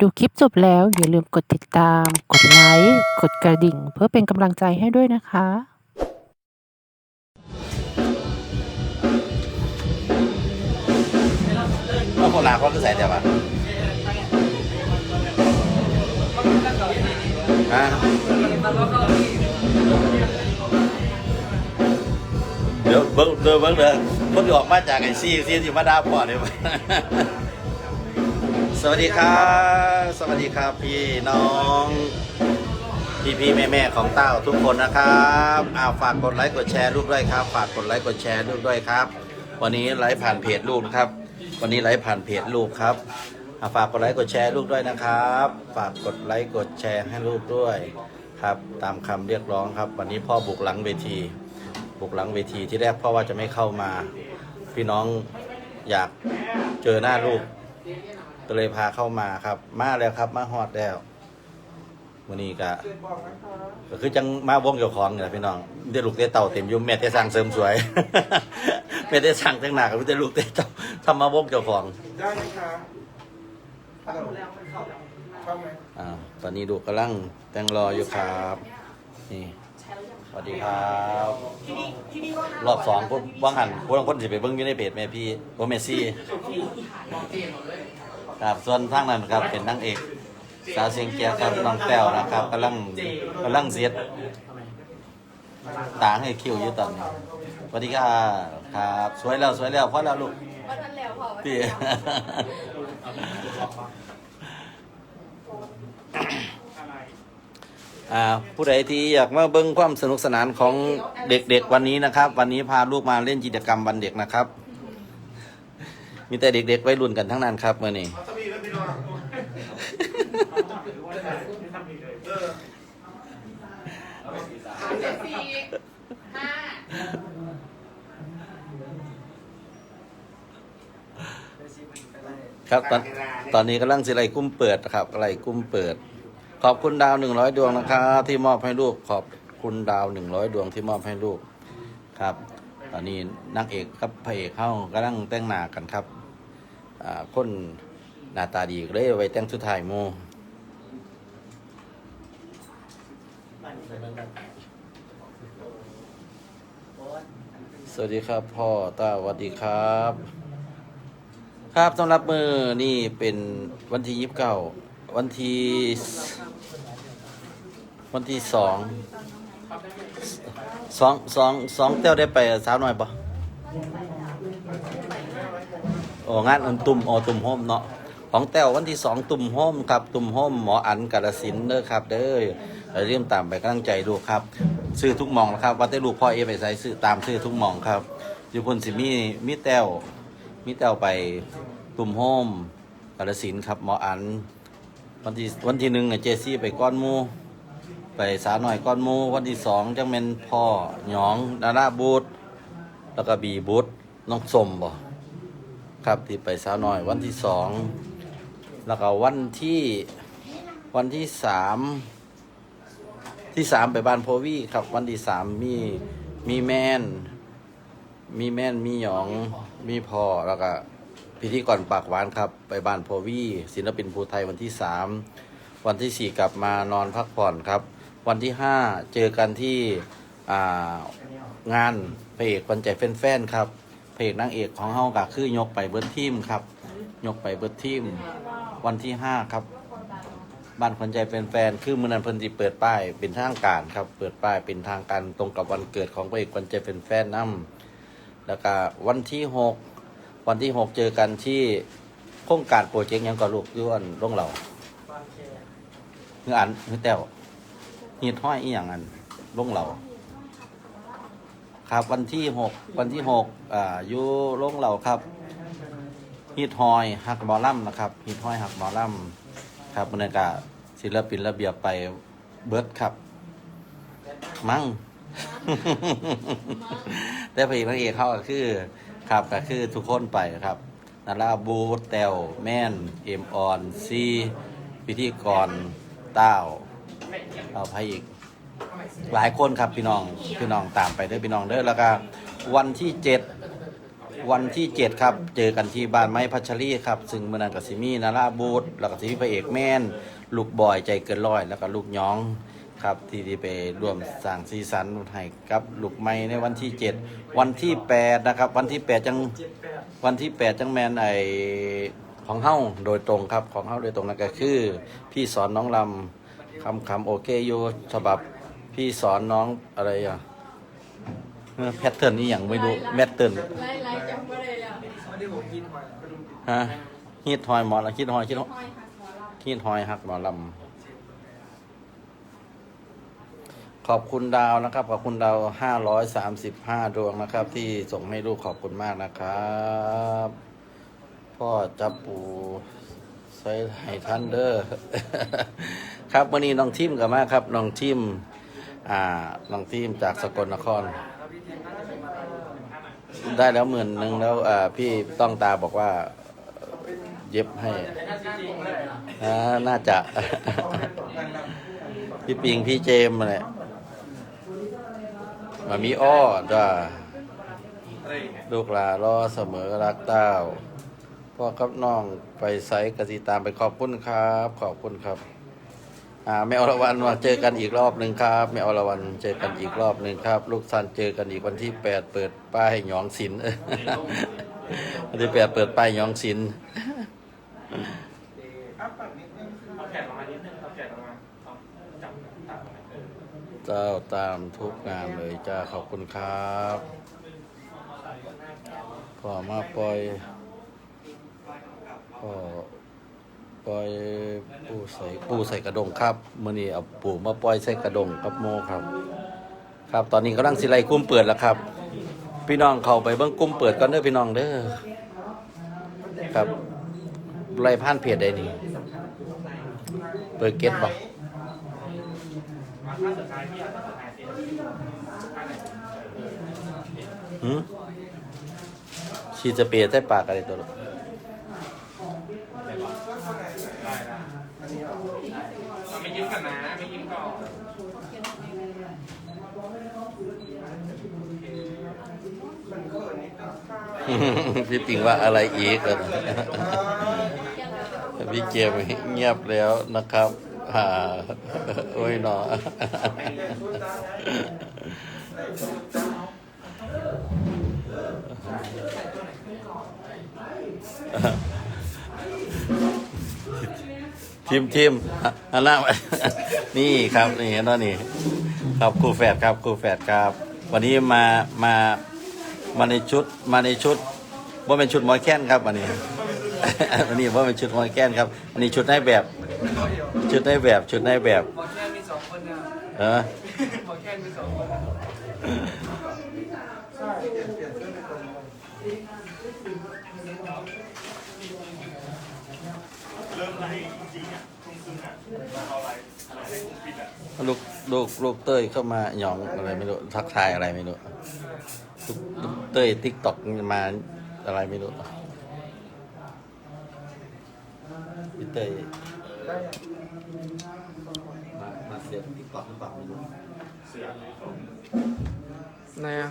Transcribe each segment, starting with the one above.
ดูคลิปจบแล้วอย่าลืมกดติดตาม กดไลค์ กดกระดิ่ง เพื่อเป็นกำลังใจให้ด้วยนะคะเอาคนลาเขาก็ใส่แต่ว่าฮะเดี๋ยวเบิ้งเดี๋ยวเบิ้งเด้อคนที่ออกมาจากไอซีซีที่มาดาปอดเนี่ย สวัสดีครับ สวัสดีครับพี่น้องพี่พี่แม่แม่ของเต้าทุกคนนะครับอ้าวฝากกดไลค์กดแชร์ลูกด้วยครับ ฝากกดไลค์กดแชร์ลูกด้วยครับ วันนี้ไลฟ์ผ่านเพจลูกนะครับ วันนี้ไลฟ์ผ่านเพจลูกครับอะฝากกดไลค์กดแชร์ลูกด้วยนะครับ ฝากกดไลค์กดแชร์ให้ลูกด้วยครับตามคำเรียกร้องครับ วันนี้พ่อบุกหลังเวที บุกหลังเวทีที่แรกพ่อว่าจะไม่เข้ามา พี่น้องอยากเจอหน้าลูก ก็เลยพาเข้ามาครับ มาแล้วครับ มาฮอดแล้ววันนี้ก็ก็คือจังมาวงเจ้าของเนี่ยพี่น้องเดี๋ยวลูกเตะเต่าเต็มอยุ่มแม่เตะสร้างเสริมสวย แม่เตะสร้างทั้งหนักกับเตะลูกเตะเต่าทำมาวงเจ้าของได้ไหมคะฮัลโหลเข้าไหมอ่าตอนนี้ลูกกำลังแต่งรออยู่ครับ นี่สวัสดีครับรอบสองพวกว่างหันพวกคนสิไปเบิ้งอยู่ในเพจแม่พี่โอเมซี่ ครับส่วนทางนั้นครับเป็นนางเอก สาวเสียงเกียร์ครับน้องแต้วนะครับกำลังกำลังเสียดตาให้คิวอยู่ตอนนี้สวัสดีครับครับสวยแล้วสวยแล้วพอแล้วลูกวันนั้นแล้วพอพี่ อ่าผู้ใดที่อยากมาเบิ้งความสนุกสนานของเด็กๆวันนี้นะครับ วันนี้พาลูกมาเล่นกิจกรรมวันเด็กนะครับ มีแต่เด็กๆวัยรุ่นกันทั้งนั้นครับเมื่อนี้จะมีไหมพี่น้องเออเจ็ดสี่ห้าครับตอนตอนนี้กำลังสิไลกุ้มเปิดครับไลกุ้มเปิด ขอบคุณดาวหนึ่งร้อยดวงนะครับที่มอบให้ลูกขอบคุณดาวหนึ่งร้อยดวงที่มอบให้ลูกครับ ตอนนี้นางเอกกับพระเอกเข้ากำลังแต่งหน้ากันครับ คนหน้าตาดีก็เลยไว้แต่งชุดไทายโมสวัสดีครับ พ่อตาสวัสดีครับ ครับสำหรับมือนี่เป็นวันที่ยี่สิบเก้าวันที่วันที่สองสองสองสองเต้วได้ไปสาวหน่อยปะ โอ้งานอันตุ่มโอตุ่มโฮมเนาะของแต้ววันที่สองตุ่มโฮมครับตุ่มโฮมหมออันกาลสินเด้อครับ เด้อเราเริ่มตามไปกำลังใจดูครับ ซื้อทุกมองนะครับว่าได้ลูกพ่อเอไปใส่ซื้อตามซื้อทุกมองครับอยู่คนสิมีมีแต้วมิเตเอาไปตุ่มโฮมกาลสินครับหมออัน วันที่วันที่หนึ่งเจซี่ไปก้อนมูไปสาหน่อยก้อนมูวันที่สองจังเป็นพ่อหยองดาราบูธแล้วก็บีบูธน้องสมบ่ ครับที่ไปสาวน่อยวันที่สองแล้วก็วันที่วันที่สามที่สามไปบ้านโพวี่ครับ วันที่สามมีมีแมน มีแมนมีหยองมีพ่อแล้วก็พิธีกรปากหวานครับ ไปบ้านโพวีศิลปินภูไทยวันที่สามวันที่สี่กลับมานอนพักผ่อนครับ วันที่ห้าเจอกันที่งานพระเอกวันใจแฟนๆครับ พระเอกนางเอกของเฮาก็คือยกไปเบิร์ดทีมครับ ยกไปเบิร์ดทีมวันที่ห้าครับบ้านคนใจแฟนคือมือนันเพิ่นสิเปิดป้ายเป็นทางการครับ เปิดป้ายเป็นทางการตรงกับวันเกิดของพระเอกคนใจแฟนๆนํแล้วก็วันที่หกวันที่หกเจอกันที่โครงการโปรเจกต์ยังก็ลูกอย้อนลงเราเงอันเงแต้วหีดห้อยอีหยังอันลงเรา ครับ วันที่หกวันที่หกอ่าอยู่ลงเราครับฮีดหอยหักหมอลำนะครับฮีดห้อยหักหมอลำครับบรรยากาศศิลปินระเบียบไปเบิร์ดครับ มั้งแต่พระเอกนางเอกเข้าก็คือครับก็คือทุกคนไปครับนาราบูธแตวแมนเอ็มออนซีพิธีกรเต้าเอาพระเอก หลายคนครับพี่น้องพี่น้องตามไปเด้อพี่น้องเด้อแล้วก็วันที่เจ็ดวันที่7ครับ เจอกันที่บ้านไม้พัชรีครับ ซึ่งเมื่อนันกับซิมีนาราบูธแล้วก็ซิมีพระเอกแม่น ลูกบอยใจเกินร้อย แล้วก็ลูกย้องครับที่ที่ไปร่วมสร้างซีซันให้กับลูกไม้ในวันที่7วันที่8นะครับ วันที่8จังวันที่8จังแมนไอของเฮ้าโดยตรงครับของเฮ้าโดยตรงนั่นก็คือ พี่สอนน้องลำคำคำโอเคอยู่ฉบับ พี่สอนน้องอะไรอะแพทเทิร์นนี่อย่างไม่รู้แมทเทิร์นไล่ไล่จับมาเลยแล้ววันนี้ผมกินหอยกระดูกฮะฮีดหอยหมอละฮีดหอยฮีดหอยห้อยค่ะหมอลำฮีดหอยหักหมอลำขอบคุณดาวนะครับ ขอบคุณดาวห้าร้อยสามสิบห้าดวงนะครับ ที่ส่งให้ลูกขอบคุณมากนะครับ พ่อจับปูใส่ให้ท่านเด้อครับวันนี้น้องทิมกับมาครับน้องทิม อ่าน้องทิมจากสกลนคร ได้แล้วหมื่นหนึ่งแล้วอ่าพี่ต้องตาบอกว่าเย็บให้อ่าน่าจะ พี่ปิงพี่เจมมาเนี่ยมามีอ้อจ้าลูกหลารอเสมอรักเต้าพ่อกับน้องไปไซส์กสิตามไปขอบคุณครับ ขอบคุณครับ อ่าแม่อรวรรณมาเจอกันอีกรอบหนึ่งครับแม่อรวรรณเจอกันอีกรอบหนึ่งครับ ลูกซันเจอกันอีกวันที่แปดเปิดป้ายหยองศิลป์ วันที่แปดเปิดป้ายหยองศิลป์อัพแบบนิดนึงเอาแขนออกมานิดนึงเอาแขนออกมาเอาจับตัดออกมาเออเจ้าตามทุกงานเลยจ้าขอบคุณครับพอมาปล่อยก็ ปล่อยปูใส่ปูใส่กระดงครับมื่อนี้เอาปูมาปล่อยใส่กระดงกับโมครับ ครับตอนนี้กำลังสิไลกุ้มเปิดแล้วครับ พี่น้องเข้าไปเบิ้งกุ้มเปิดก่อนเด้อพี่น้องเด้อครับไล่ผ่านเพจได้นี่เปิดเก็ตบอกถ้าสุดท้ายพี่ถ้าสุดท้ายสิท่าไหนเออหืมชีจะเปียใส่ปากอะไรตัวหรอ ได้ปะได้ได้เราไม่ยิ้มกันนะไม่ยิ้มก่อน พี่ปิงว่าอะไรอีกพี่เจมส์เงียบแล้วนะครับฮ่าโอ้ยหนอทีมทีมอันนั้นนี่ครับ นี่เห็นแล้วนี่ ครับครูแฝดครับครูแฝดครับ วันนี้มามา มาในชุดมาในชุดว่าเป็นชุดมอยแค้นครับวันนี้ วันนี้ว่าเป็นชุดมอยแค้นครับวันนี้ชุดในแบบ ชุดในแบบชุดในแบบหมอแค่มีสองคนเนี่ยเออหมอแค่มีสองคนใช่เปลี่ยนเปลี่ยนเสื้อเป็นคนลูกลูกลูกเต้ยเข้ามาหยองอะไรไม่รู้ทักทายอะไรไม่รู้ ลูกลูกเต้ยติ๊กตอกมาอะไรไม่รู้พี่เต้ยมามาเสียบติ๊กตอกหรือเปล่าไม่รู้ไหนอะ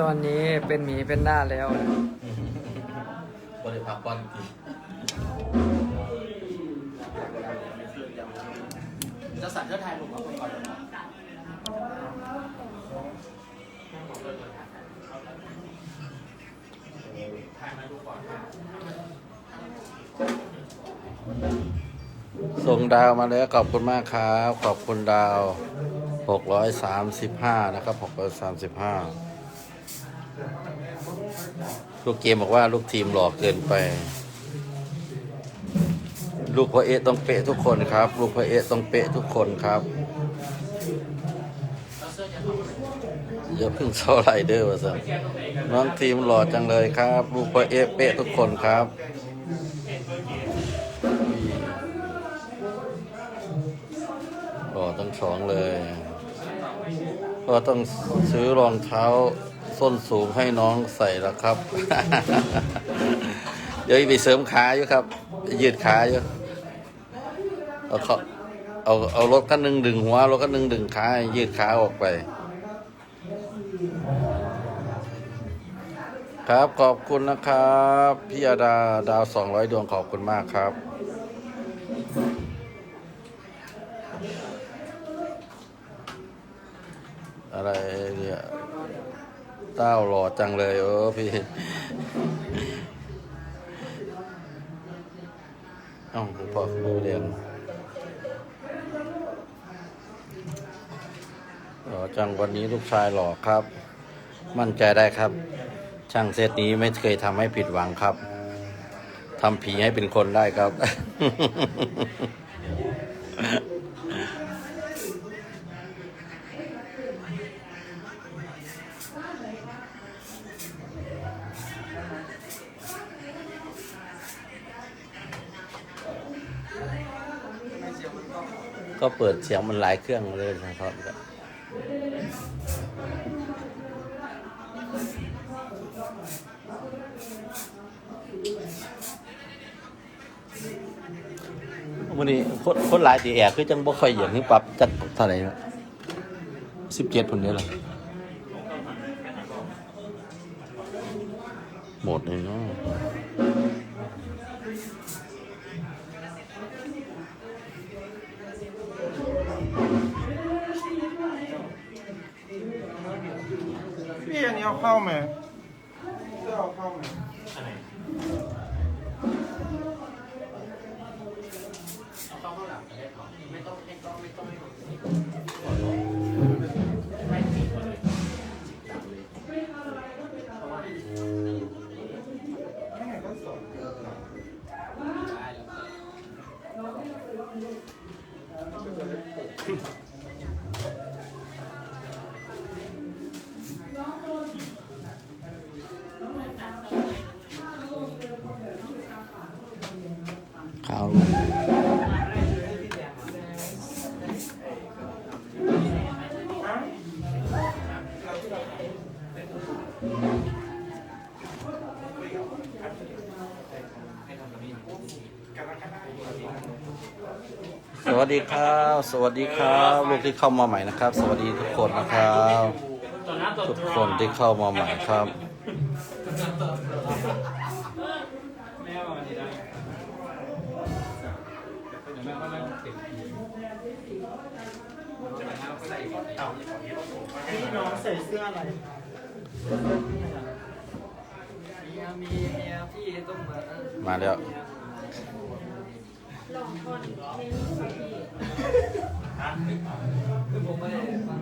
ตอนนี้เป็นหมีเป็นหน้าแล้ว บริพักบอลจริ สั่นเจ้าไทยหนุ่มาก่อนส่งดาวมาแล้วขอบคุณมากครับ ขอบคุณดาวหกร้อยสามสิบห้านะครับหกร้อยสามสิบห้าลูกเกมบอกว่าลูกทีมหลอกเกินไป ลูกพ่อเอะต้องเป๊ะทุกคนครับ ลูกพ่อเอะต้องเป๊ะทุกคนครับอย่าเพิ่งเศร้าไรเด้อวะสันน้องทีมหล่อจังเลยครับ ลูกพ่อเอะเป๊ะทุกคนครับก็ต้งสองเลยก็ต้องซื้อรองเท้าส้นสูงให้น้องใส่แล้วครับ เดี๋ยวไปเสริมขาอยู่ครับ ยืดขาอยู่ เอาเขาเอาเอารถคันหนึ่งดึงหัวรถคันหนึ่งดึงขายืดขาออกไป ครับขอบคุณนะครับพี่อาดาดาวสองร้อยดวงขอบคุณมากครับอะไรเนี่ยเต้าหล่อจังเลยเออพี่อ้าผมพอคุณเรียน ล่อจังวันนี้ลูกชายหล่อครับ มั่นใจได้ครับ ช่างเซตนี้ไม่เคยทำให้ผิดหวังครับทำผีให้เป็นคนได้ครับ ก็เปิดเสียงมันหลายเครื่องเลยนะครับ วันนี้คนคนหลายตีแอกคือจังบ่ค่อยอย่างนี้ปรับจัดเท่าไหร่สิบเจ็ดคนนี้เหรอหมดเลยเนาะ พี่อันนี้เอาเข้าไหมเสื้อเอาเข้าไหมข สวัสดีครับ สวัสดีครับลูกที่เข้ามาใหม่นะครับ สวัสดีทุกคนนะครับ ทุกคนที่เข้ามาใหม่ครับพี่น้องใส่เสื้ออะไรเมียมีเมียพี่ต้องมามาแล้ว ลองทอนเพลงของพี่คือผมไม่ได้ฟัง